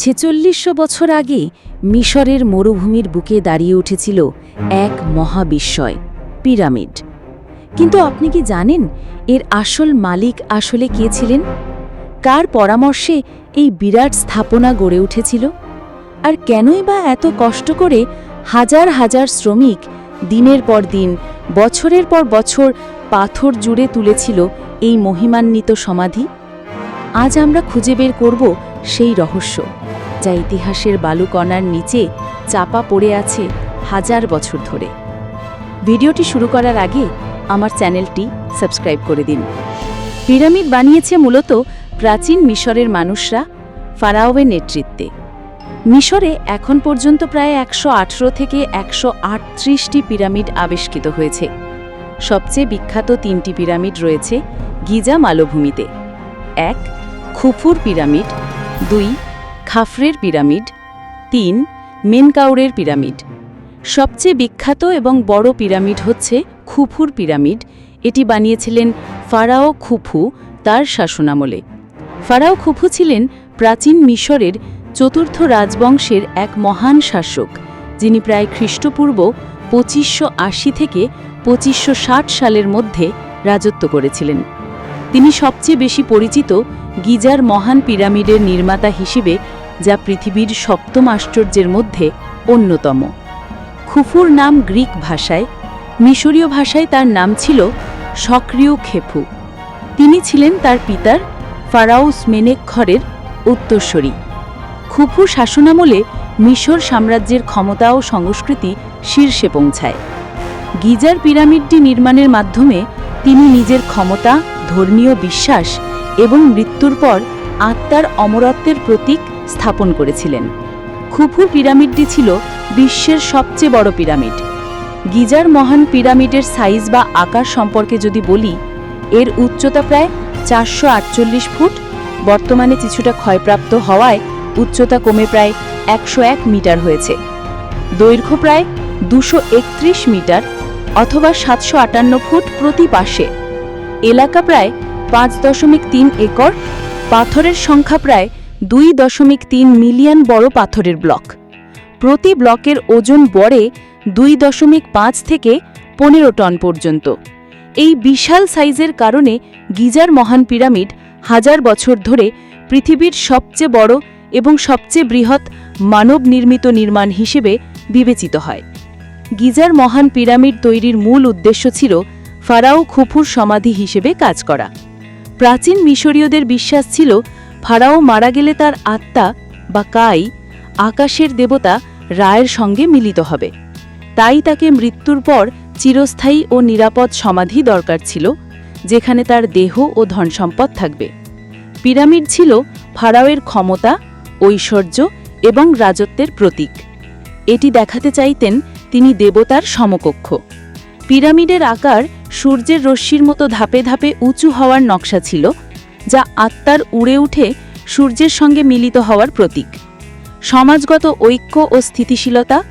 ছেচল্লিশশো বছর আগে মিশরের মরুভূমির বুকে দাঁড়িয়ে উঠেছিল এক মহাবিস্ময়, পিরামিড। কিন্তু আপনি কি জানেন এর আসল মালিক আসলে কে ছিলেন? কার পরামর্শে এই বিরাট স্থাপনা গড়ে উঠেছিল? আর কেনই বা এত কষ্ট করে হাজার হাজার শ্রমিক দিনের পর দিন, বছরের পর বছর পাথর জুড়ে তুলেছিল এই মহিমান্বিত সমাধি? আজ আমরা খুঁজে বের করব সেই রহস্য। যা ইতিহাসের বালুকণার নিচে চাপা পড়ে আছে হাজার বছর ধরে। ভিডিওটি শুরু করার আগে আমার চ্যানেলটি সাবস্ক্রাইব করে দিন। পিরামিড বানিয়েছে মূলত প্রাচীন মিশরের মানুষরা ফারাওয়ের নেতৃত্বে। মিশরে এখন পর্যন্ত প্রায় একশো আঠেরো থেকে একশো পিরামিড আবিষ্কৃত হয়েছে। সবচেয়ে বিখ্যাত তিনটি পিরামিড রয়েছে গিজা মালভূমিতে। এক, খুফুর পিরামিড। দুই খাফরের পিরামিড, তিন, মেনকাউরের পিরামিড। সবচেয়ে বিখ্যাত এবং বড় পিরামিড হচ্ছে খুফুর পিরামিড। এটি বানিয়েছিলেন ফারাও খুফু তার শাসনামলে। ফারাও খুফু ছিলেন প্রাচীন মিশরের চতুর্থ রাজবংশের এক মহান শাসক, যিনি প্রায় খ্রিস্টপূর্ব পঁচিশশো আশি থেকে পঁচিশশো সালের মধ্যে রাজত্ব করেছিলেন। তিনি সবচেয়ে বেশি পরিচিত গিজার মহান পিরামিডের নির্মাতা হিসেবে, যা পৃথিবীর সপ্তম আশ্চর্যের মধ্যে অন্যতম। খুফুর নাম গ্রিক ভাষায়, মিশরীয় ভাষায় তার নাম ছিল সক্রিয় খেফু। তিনি ছিলেন তার পিতার ফারাউস মেনেক্ষরের উত্তরস্বরী খুফু শাসনামলে মিশর সাম্রাজ্যের ক্ষমতা ও সংস্কৃতি শীর্ষে পৌঁছায়। গিজার পিরামিডটি নির্মাণের মাধ্যমে তিনি নিজের ক্ষমতা ধর্মীয় বিশ্বাস এবং মৃত্যুর পর আত্মার অমরত্বের প্রতীক স্থাপন করেছিলেন। খুফু পিরামিডটি ছিল বিশ্বের সবচেয়ে বড় পিরামিড। গিজার মহান পিরামিডের সাইজ বা আকার সম্পর্কে যদি বলি, এর উচ্চতা প্রায় চারশো আটচল্লিশ ফুট, বর্তমানে কিছুটা ক্ষয়প্রাপ্ত হওয়ায় উচ্চতা কমে প্রায় একশো এক মিটার হয়েছে। দৈর্ঘ্য প্রায় দুশো মিটার অথবা সাতশো আটান্ন ফুট প্রতি পাশে। এলাকা প্রায় পাঁচ দশমিক তিন একর, পাথরের সংখ্যা প্রায় দুই দশমিক তিন মিলিয়ন বড় পাথরের ব্লক। প্রতি ব্লকের ওজন বড়ে দুই দশমিক পাঁচ থেকে পনেরো টন পর্যন্ত। এই বিশাল সাইজের কারণে গিজার মহান পিরামিড হাজার বছর ধরে পৃথিবীর সবচেয়ে বড় এবং সবচেয়ে বৃহৎ মানব নির্মিত নির্মাণ হিসেবে বিবেচিত হয়। গিজার মহান পিরামিড তৈরির মূল উদ্দেশ্য ছিল ফারাও খুফুর সমাধি হিসেবে কাজ করা। প্রাচীন মিশরীয়দের বিশ্বাস ছিল, ফারাও মারা গেলে তার আত্মা বা কাই, আকাশের দেবতা রায়ের সঙ্গে মিলিত হবে। তাই তাকে মৃত্যুর পর চিরস্থায়ী ও নিরাপদ সমাধি দরকার ছিল, যেখানে তার দেহ ও ধনসম্পদ থাকবে। পিরামিড ছিল ফারাওয়ের ক্ষমতা, ঐশ্বর্য এবং রাজত্বের প্রতীক। এটি দেখাতে চাইতেন তিনি দেবতার সমকক্ষ। পিরামিডের আকার সূর্যের রশ্মির মতো ধাপে ধাপে উঁচু হওয়ার নকশা ছিল, যা আত্মার উড়ে উঠে সূর্যের সঙ্গে মিলিত হওয়ার প্রতীক। সমাজগত ঐক্য ও স্থিতিশীলতা,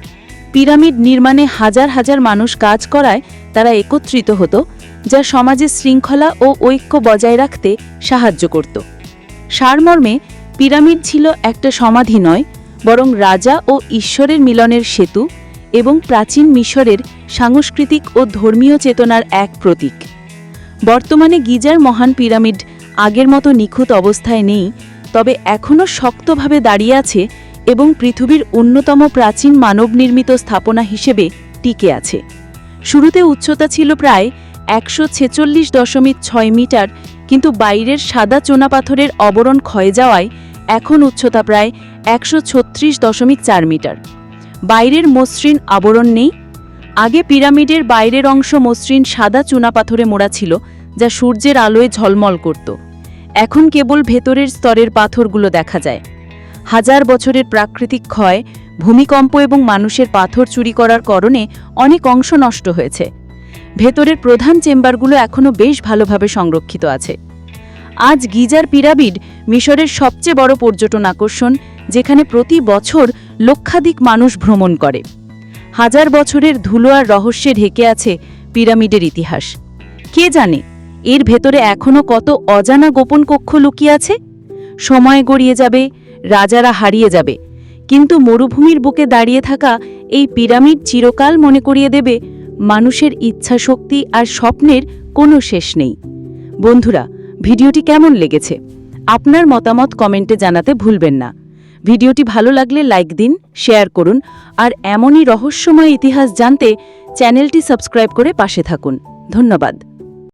পিরামিড নির্মাণে হাজার হাজার মানুষ কাজ করায় তারা একত্রিত হতো, যা সমাজের শৃঙ্খলা ও ঐক্য বজায় রাখতে সাহায্য করত। সারমর্মে, পিরামিড ছিল একটা সমাধি নয়, বরং রাজা ও ঈশ্বরের মিলনের সেতু এবং প্রাচীন মিশরের সাংস্কৃতিক ও ধর্মীয় চেতনার এক প্রতীক। বর্তমানে গিজার মহান পিরামিড আগের মতো নিখুঁত অবস্থায় নেই, তবে এখনও শক্তভাবে দাঁড়িয়ে আছে এবং পৃথিবীর অন্যতম প্রাচীন মানব নির্মিত স্থাপনা হিসেবে টিকে আছে। শুরুতে উচ্চতা ছিল প্রায় একশো ছেচল্লিশ দশমিক ছয় মিটার, কিন্তু বাইরের সাদা চুনাপাথরের অবরণ ক্ষয়ে যাওয়ায় এখন উচ্চতা প্রায় একশো ছত্রিশ দশমিক চার মিটার। বাইরের মসৃণ আবরণ নেই। আগে পিরামিডের বাইরের অংশ মসৃণ সাদা চুনাপাথরে মোড়া ছিল, যা সূর্যের আলোয় ঝলমল করত। এখন কেবল ভেতরের স্তরের পাথরগুলো দেখা যায়। হাজার বছরের প্রাকৃতিক ক্ষয়, ভূমিকম্প এবং মানুষের পাথর চুরি করার কারণে অনেক অংশ নষ্ট হয়েছে। ভেতরের প্রধান চেম্বারগুলো এখনও বেশ ভালোভাবে সংরক্ষিত আছে। আজ গিজার পিরামিড মিশরের সবচেয়ে বড় পর্যটন আকর্ষণ, যেখানে প্রতি বছর লক্ষাধিক মানুষ ভ্রমণ করে। হাজার বছরের ধুলো আর রহস্যে ঢেকে আছে পিরামিডের ইতিহাস। কে জানে, এর ভেতরে এখনও কত অজানা গোপন কক্ষ লুকিয়ে আছে? সময় গড়িয়ে যাবে, রাজারা হারিয়ে যাবে, কিন্তু মরুভূমির বুকে দাঁড়িয়ে থাকা এই পিরামিড চিরকাল মনে করিয়ে দেবে, মানুষের ইচ্ছাশক্তি আর স্বপ্নের কোনো শেষ নেই। বন্ধুরা, ভিডিওটি কেমন লেগেছে? আপনার মতামত কমেন্টে জানাতে ভুলবেন না। ভিডিওটি ভালো লাগলে লাইক দিন, শেয়ার করুন, আর এমনই রহস্যময় ইতিহাস জানতে চ্যানেলটি সাবস্ক্রাইব করে পাশে থাকুন। ধন্যবাদ।